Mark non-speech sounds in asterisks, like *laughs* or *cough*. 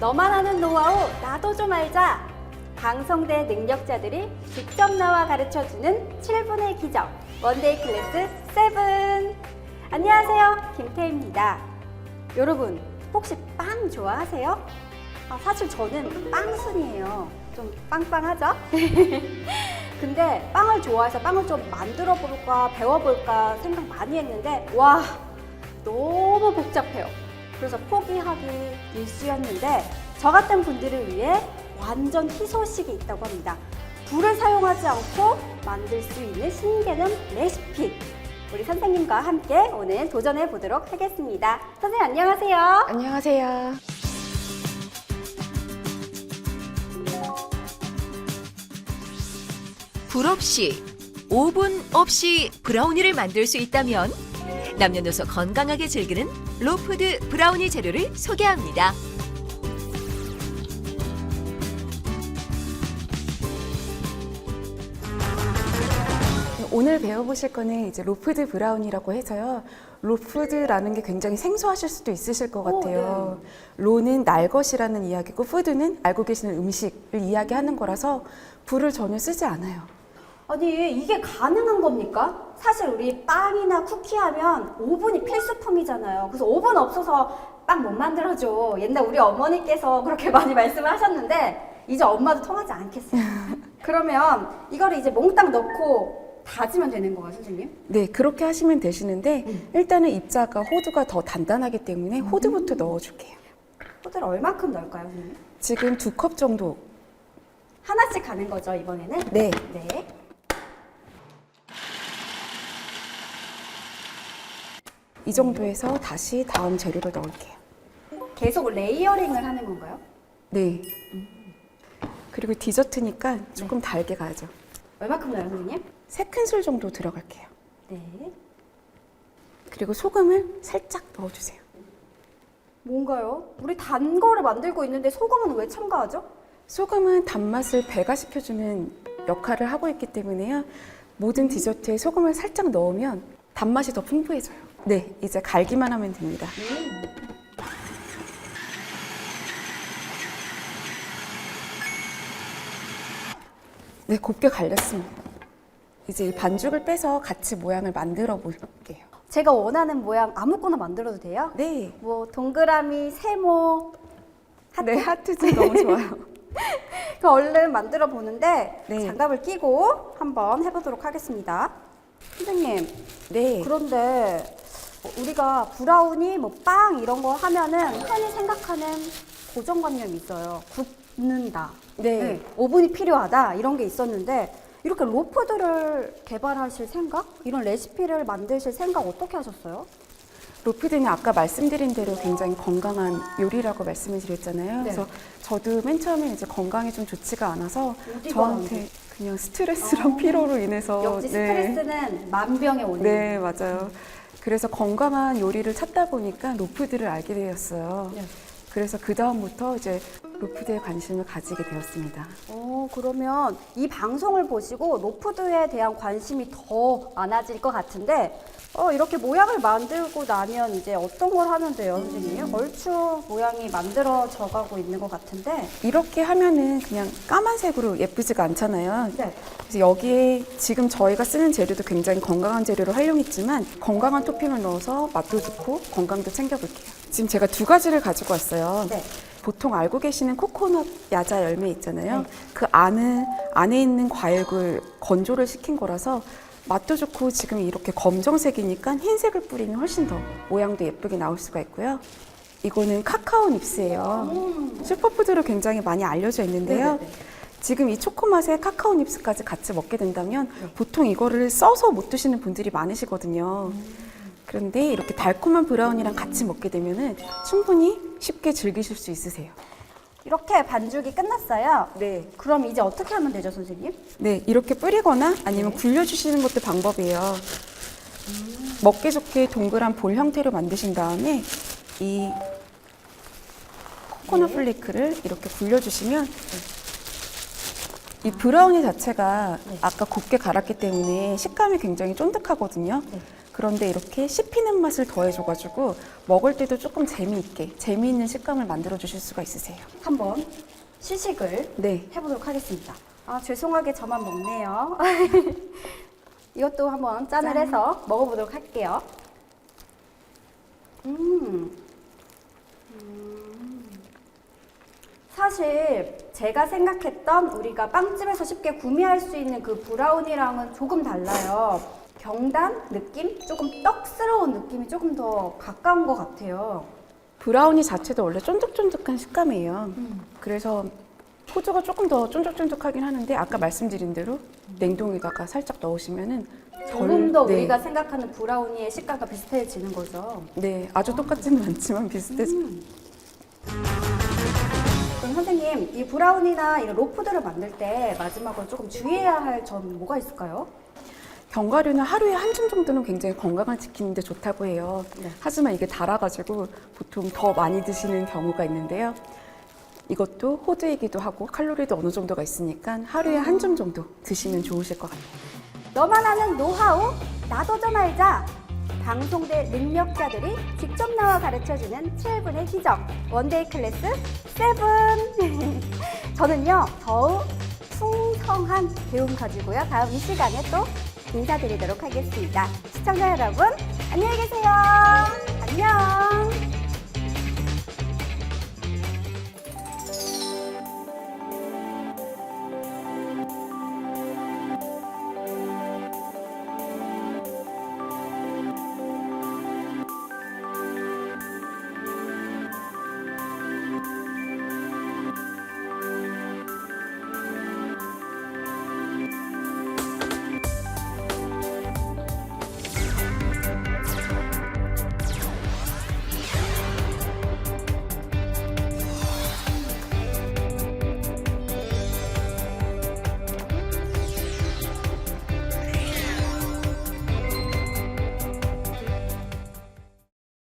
너만 아는 노하우 나도 좀 알자. 방송대 능력자들이 직접 나와 가르쳐주는 7분의 기적 원데이 클래스 7. 안녕하세요. 김태희입니다. 여러분, 혹시 빵 좋아하세요? 아, 사실 저는 빵순이에요. 좀 빵빵하죠? *laughs* 근데 빵을 좋아해서 빵을 좀 만들어 볼까 배워볼까 생각 많이 했는데 와 너무 복잡해요. 그래서 포기하기 일쑤였는데 저 같은 분들을 위해 완전 희소식이 있다고 합니다. 불을 사용하지 않고 만들 수 있는 신개념 레시피. 우리 선생님과 함께 오늘 도전해 보도록 하겠습니다. 선생님 안녕하세요. 안녕하세요. 불 없이 5분 없이 브라우니를 만들 수 있다면 남녀노소 건강하게 즐기는 로푸드 브라우니 재료를 소개합니다. 오늘 배워보실 거는 이제 로프드 브라운이라고 해서요. 로프드라는 게 굉장히 생소하실 수도 있으실 것 오, 같아요. 로는 날 것이라는 이야기고 푸드는 알고 계시는 음식을 이야기하는 거라서 불을 전혀 쓰지 않아요. 아니 이게 가능한 겁니까? 사실 우리 빵이나 쿠키 하면 오븐이 필수품이잖아요. 그래서 오븐 없어서 빵 못 만들어줘. 옛날 우리 어머니께서 그렇게 *laughs* 많이 말씀을 하셨는데 이제 엄마도 통하지 않겠어요. *laughs* 그러면 이거를 이제 몽땅 넣고 다지면 되는 거예요, 선생님? 네, 그렇게 하시면 되시는데 일단은 입자가 호두가 더 단단하기 때문에 호두부터 넣어줄게요. 호두를 얼마큼 넣을까요, 선생님? 지금 두 컵 정도. 하나씩 가는 거죠, 이번에는? 네, 네. 이 정도에서 다시 다음 재료를 넣을게요. 계속 레이어링을 하는 건가요? 네. 그리고 디저트니까 조금 달게 가야죠. 얼마큼 넣어요, 선생님? 세 큰술 정도 들어갈게요. 네. 그리고 소금을 살짝 넣어주세요. 뭔가요? 우리 단 거를 만들고 있는데 소금은 왜 첨가하죠? 소금은 단맛을 배가시켜주는 역할을 하고 있기 때문에요. 모든 디저트에 소금을 살짝 넣으면 단맛이 더 풍부해져요. 네, 이제 갈기만 하면 됩니다. 네, 곱게 갈렸습니다. 이제 이 반죽을 빼서 같이 모양을 만들어 볼게요. 제가 원하는 모양 아무거나 만들어도 돼요? 네, 뭐 동그라미, 세모, 하트. 네 하트즈 너무 *laughs* 좋아요. 그 얼른 만들어 보는데 네. 장갑을 끼고 한번 해보도록 하겠습니다. 선생님, 네, 그런데 우리가 브라우니, 뭐 빵 이런 거 하면은 흔히 생각하는 고정관념이 있어요. 굽는다. 네. 오븐이 필요하다 이런 게 있었는데 이렇게 로프들을 개발하실 생각, 이런 레시피를 만드실 생각 어떻게 하셨어요? 로피드는 아까 말씀드린 대로 굉장히 건강한 요리라고 말씀을 드렸잖아요. 네. 그래서 저도 맨 처음에 이제 건강이 좀 좋지가 않아서 저한테 그냥 스트레스랑 피로로 인해서 역시 네. 스트레스는 만병의 원인. 네, 맞아요. 그래서 건강한 요리를 찾다 보니까 로프드를 알게 되었어요. 네. 그래서 그 다음부터 이제 로프드에 관심을 가지게 되었습니다. 어, 그러면 이 방송을 보시고 로푸드에 대한 관심이 더 많아질 것 같은데, 어, 이렇게 모양을 만들고 나면 이제 어떤 걸 하면 돼요, 선생님? 얼추 모양이 만들어져 가고 있는 것 같은데, 이렇게 하면은 그냥 까만색으로 예쁘지가 않잖아요. 네. 그래서 여기에 지금 저희가 쓰는 재료도 굉장히 건강한 재료로 활용했지만 건강한 토핑을 넣어서 맛도 좋고 건강도 챙겨볼게요. 지금 제가 두 가지를 가지고 왔어요. 네. 보통 알고 계시는 코코넛 야자 열매 있잖아요. 네. 그 안에 안에 있는 과육을 건조를 시킨 거라서 맛도 좋고 지금 이렇게 검정색이니까 흰색을 뿌리면 훨씬 더 모양도 예쁘게 나올 수가 있고요. 이거는 카카오 닙스예요. 슈퍼푸드로 굉장히 많이 알려져 있는데요. 네네네. 지금 이 초코 맛에 카카오 닙스까지 같이 먹게 된다면 보통 이거를 써서 못 드시는 분들이 많으시거든요. 그런데 이렇게 달콤한 브라운이랑 같이 먹게 되면은 충분히 쉽게 즐기실 수 있으세요. 이렇게 반죽이 끝났어요. 네. 그럼 이제 어떻게 하면 되죠, 선생님? 네, 이렇게 뿌리거나 아니면 굴려주시는 것도 방법이에요. 먹기 좋게 동그란 볼 형태로 만드신 다음에 이 코코넛 플레이크를 이렇게 굴려주시면 이 브라우니 자체가 아까 곱게 갈았기 때문에 식감이 굉장히 쫀득하거든요. 네. 그런데 이렇게 씹히는 맛을 더해줘가지고 먹을 때도 조금 재미있게 재미있는 식감을 만들어 주실 수가 있으세요. 한번 시식을 네. 해보도록 하겠습니다. 아, 죄송하게 저만 먹네요. *laughs* 이것도 한번 짠을 짠. 해서 먹어보도록 할게요. 음. 음. 사실 제가 생각했던 우리가 빵집에서 쉽게 구매할 수 있는 그 브라우니랑은 조금 달라요. 경단 느낌? 조금 떡스러운 느낌이 조금 더 가까운 것 같아요. 브라우니 자체도 원래 쫀득쫀득한 식감이에요. 그래서 호주가 조금 더 쫀득쫀득하긴 하는데 아까 말씀드린 대로 냉동에다가 살짝 넣으시면은 조금 더 네. 우리가 생각하는 브라우니의 식감과 비슷해지는 거죠. 네 아주 똑같지는 않지만 비슷해서 그럼 선생님, 이 브라우니나 이런 로프들을 만들 때 마지막으로 조금 주의해야 할 점 뭐가 있을까요? 견과류는 하루에 한 줌 정도는 굉장히 건강을 지키는데 좋다고 해요. 네. 하지만 이게 달아가지고 보통 더 많이 드시는 경우가 있는데요. 이것도 호두이기도 하고 칼로리도 어느 정도가 있으니까 하루에 한 줌 정도 드시면 좋으실 것 같아요. 너만 아는 노하우, 나도 좀 알자. 방송대 능력자들이 직접 나와 가르쳐주는 7분의 기적 원데이 클래스 7. *laughs* 저는요 더욱 풍성한 배움 가지고요 다음 이 시간에 또 인사드리도록 하겠습니다. 시청자 여러분 안녕히 계세요. 안녕.